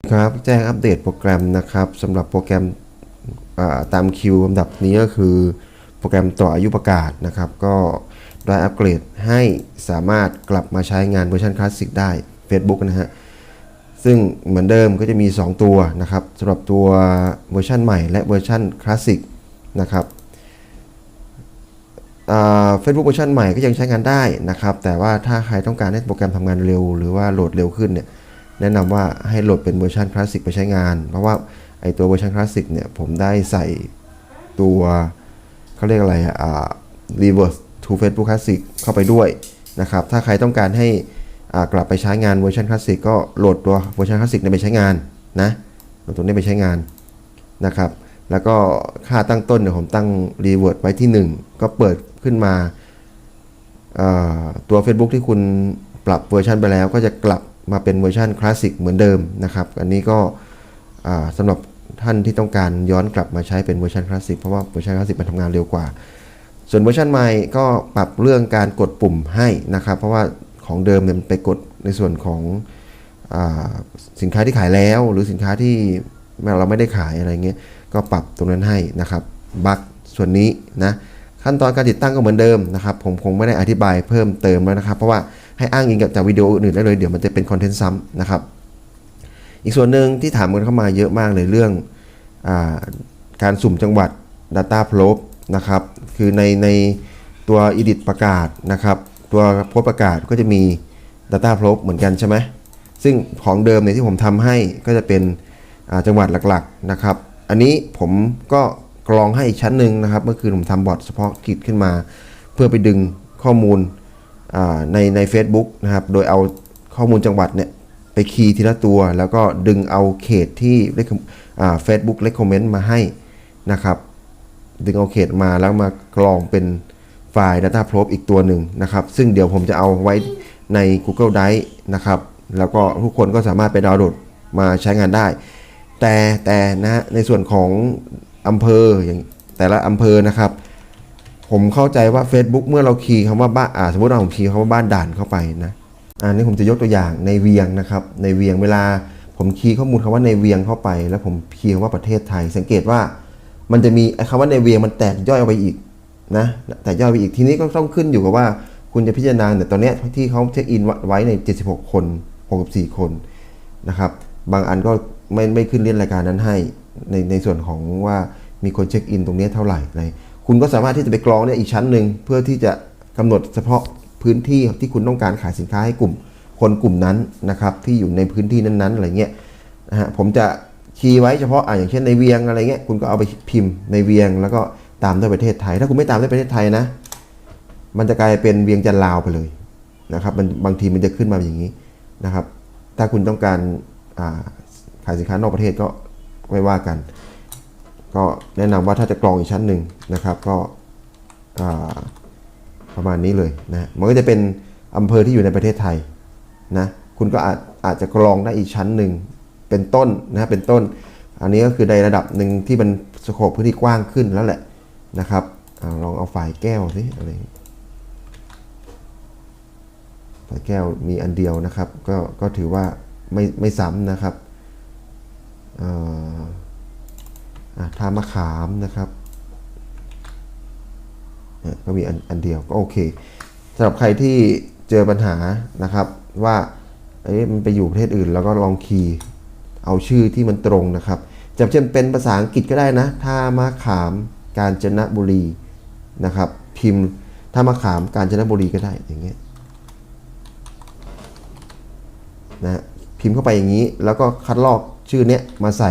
ครับแจ้งอัปเดตโปรแกรมนะครับสำหรับโปรแกรมตามคิวลำดับนี้ก็คือ โปรแกรมต่ออายุประกาศนะครับ ก็ได้อัปเกรดให้สามารถกลับมาใช้งานเวอร์ชันคลาสสิกได้ Facebook นะฮะ ซึ่งเหมือนเดิมก็จะมี 2 ตัวนะครับสำหรับตัวเวอร์ชันใหม่และเวอร์ชันคลาสสิกนะครับเฟซบุ๊กเวอร์ชันใหม่ก็ยังใช้งานได้นะครับ แต่ว่าถ้าใครต้องการให้โปรแกรมทำงานเร็ว หรือว่าโหลดเร็วขึ้นเนี่ย แนะนำว่าให้โหลดเป็นเวอร์ชันคลาสสิกไปใช้งาน เพราะว่าไอตัวเวอร์ชันคลาสสิกเนี่ยผมได้ใส่ตัวเขาเรียกอะไรอะอ่า reverse to Facebook classic เข้าไปด้วยนะครับ ถ้าใครต้องการให้อ่ากลับไปใช้งานเวอร์ชันคลาสสิกก็โหลดตัวเวอร์ชันคลาสสิกเนี่ยไปใช้งานนะโหลดตัวนี้ไปใช้งานนะครับ แล้วก็ค่าตั้งต้นเนี่ยผมตั้ง revert ไว้ที่ 1 ก็เปิดขึ้นมาตัว Facebook ที่คุณปรับเวอร์ชันไปแล้วก็จะกลับ มาเป็นเวอร์ชันคลาสสิกเหมือนเดิมนะครับ อันนี้ก็อ่าสำหรับท่านที่ต้องการย้อนกลับมาใช้เป็นเวอร์ชันคลาสสิกเพราะว่าเวอร์ชันคลาสสิกมันทำงานเร็วกว่า ส่วนเวอร์ชันใหม่ก็ปรับเรื่องการกดปุ่มให้นะครับ เพราะว่าของเดิมเนี่ยมันไปกดในส่วนของอสินค้าที่ขายแล้ว หรือสินค้าที่เราไม่ได้ขายอะไรเงี้ยก็ปรับตรงนั้นให้นะครับบั๊กส่วนนี้นะ ขั้นตอนการติดตั้งก็เหมือนเดิมนะครับ ผมคงไม่ได้อธิบายเพิ่มเติมแล้วนะครับ เพราะว่าให้อ้างอิงกับจากวิดีโออื่นได้เลยเดี๋ยวมันจะเป็นคอนเทนต์ซ้ำนะครับ อีกส่วนหนึ่งที่ถามกันเข้ามาเยอะมากเลยเรื่องอาการสุ่มจังหวัด Data Probe นะครับ คือในในตัว Edit ประกาศนะครับ ตัวโพสประกาศก็จะมี Data Probe เหมือนกันใช่ไหมซึ่งของเดิมเนี่ยที่ผมทำให้ก็จะเป็นจังหวัดหลักๆนะครับ อันนี้ผมก็ กรองให้อีกชั้นหนึ่งนะครับ เมื่อคืนผมทำบอทเฉพาะกิจขึ้นมา เพื่อไปดึงข้อมูลในใน a c e b o o k นะครับ โดยเอาข้อมูลจังหวัดเนี่ยไปคีย์ทีละตัว แล้วก็ดึงเอาเขตที่เฟซบุ๊กเลคคอมเมนต์มาให้นะครับ ดึงเอาเขตมาแล้วมากรองเป็นไฟล์ Data Probe อีกตัวหนึ่งนะครับ ซึ่งเดี๋ยวผมจะเอาไว้ใน Google Drive นะครับ แล้วก็ทุกคนก็สามารถไปดาวน์โหลดมาใช้งานได้ แต่แต่นะในส่วนของ อำเภออย่างแต่ละอำเภอนะครับ ผมเข้าใจว่า Facebook เมื่อเราคีย์คำว่าบ้านอ่าสมมติเราผมคีย์คำว่าบ้านด่านเข้าไปนะอันนี้ผมจะยกตัวอย่างในเวียงนะครับ ในเวียงเวลาผมคีย์ข้อมูลคำว่าในเวียงเข้าไป แล้วผมคีย์คำว่าประเทศไทย สังเกตว่ามันจะมีไอ้คำว่าในเวียงมันแตกย่อยออกไปอีกนะแตกย่อยไปอีกทีนี้ก็ต้องขึ้นอยู่กับว่า คุณจะพิจารณาแต่ตอนนี้ที่เขาเช็คอินไว้ใน 76 คน 64 คนนะครับ บางอันก็ไม่ไม่ขึ้นเล่นรายการนั้นให้ในในส่วนของว่า มีคนเช็คอินตรงนี้เท่าไหร่อะไรคุณก็สามารถที่จะไปกรองเนี่ยอีกชั้นหนึ่งเพื่อที่จะกำหนดเฉพาะพื้นที่ที่คุณต้องการขายสินค้าให้กลุ่ม คนกลุ่มนั้นนะครับที่อยู่ในพื้นที่นั้นๆอะไรเงี้ยนะฮะผมจะคีย์ไว้เฉพาะอ่าอย่างเช่นในเวียงอะไรเงี้ยคุณก็เอาไปพิมพ์ในเวียง แล้วก็ตามด้วยประเทศไทย ถ้าคุณไม่ตามด้วยประเทศไทยนะ มันจะกลายเป็นเวียงจันลาวไปเลยนะครับมันบางทีมันจะขึ้นมาอย่างนี้นะครับ ถ้าคุณต้องการาขายสินค้านอกประเทศก็ไม่ว่ากัน ก็แนะนำว่าถ้าจะกรองอีกชั้นหนึ่งนะครับ ก็ประมาณนี้เลยนะมันก็จะเป็นอำเภอที่อยู่ในประเทศไทยนะคุณก็อาจอาจจะกรองได้อีกชั้นหนึ่งเป็นต้นนะเป็นต้น อันนี้ก็คือในระดับหนึ่งที่มันสโคปพื้นที่กว้างขึ้นแล้วแหละนะครับอลองเอาฝ่ายแก้วสิอะไรฝ่ายแก้วมีอันเดียวนะครับ ก็ก็ถือว่าไม่ไม่ซ้ำนะครับอ่ออะ ทามะขามนะครับก็มีอันอันเดียวก็โอเคสำหรับใครที่เจอปัญหานะครับว่าเอ๊ะมันไปอยู่ประเทศอื่น แล้วก็ลองคีย์เอาชื่อที่มันตรงนะครับจะเช่นเป็นภาษาอังกฤษก็ได้นะท่ามะขามกาญจนบุรีนะครับ พิมพ์ท่ามะขามกาญจนบุรีก็ได้อย่างเงี้ยนะพิมพ์เข้าไปอย่างนี้ แล้วก็คัดลอกชื่อเนี้ยมาใส่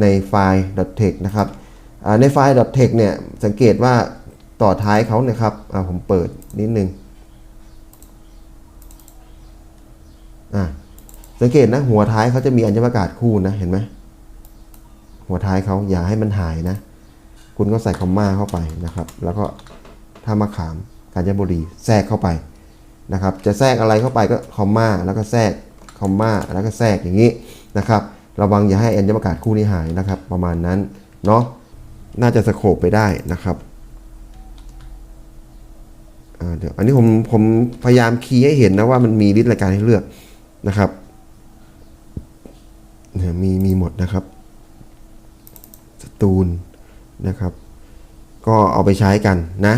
ในไฟล์ .tex นะครับในไฟล์ .tex เนี่ยสังเกตว่าต่อท้ายเขาเนี่ยครับผมเปิดนิดนึงสังเกตนะหัวท้ายเขาจะมีอัญประกาศคู่นะเห็นไหมหัวท้ายเขาอย่าให้มันหายนะ คุณก็ใส่คอมมาเข้าไปนะครับ แล้วก็ถ้ามาขามกาญจนบุรีแทรกเข้าไปนะครับ จะแทรกอะไรเข้าไปก็คอมมาแล้วก็แทรกคอมมาแล้วก็แทรกอย่างนี้นะครับ ระวังอย่าให้อัญประกาศคู่นี้หายนะครับ ประมาณนั้นเนาะน่าจะสโคปไปได้นะครับเดี๋ยวอันนี้ผมผมพยายามคีย์ให้เห็นนะว่ามันมีลิสต์รายการให้เลือกนะครับเนี่ยมีมีหมดนะครับสตูลนะครับ ก็เอาไปใช้กันนะ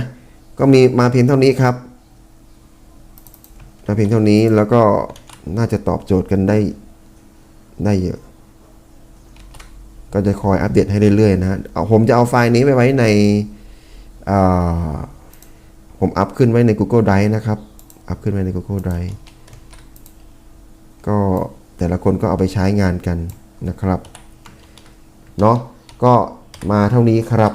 ก็มีมาเพียงเท่านี้ครับมาเพียงเท่านี้แล้วก็น่าจะตอบโจทย์กันได้ได้เยอะ ก็จะคอยอัปเดตให้เรื่อยๆนะเอาผมจะเอาไฟล์นี้ไปไว้ในผมอัพขึ้นไว้ใน Google Drive นะครับ อัพขึ้นไว้ใน Google Drive ก็แต่ละคนก็เอาไปใช้งานกันนะครับ เนาะก็มาเท่านี้ครับ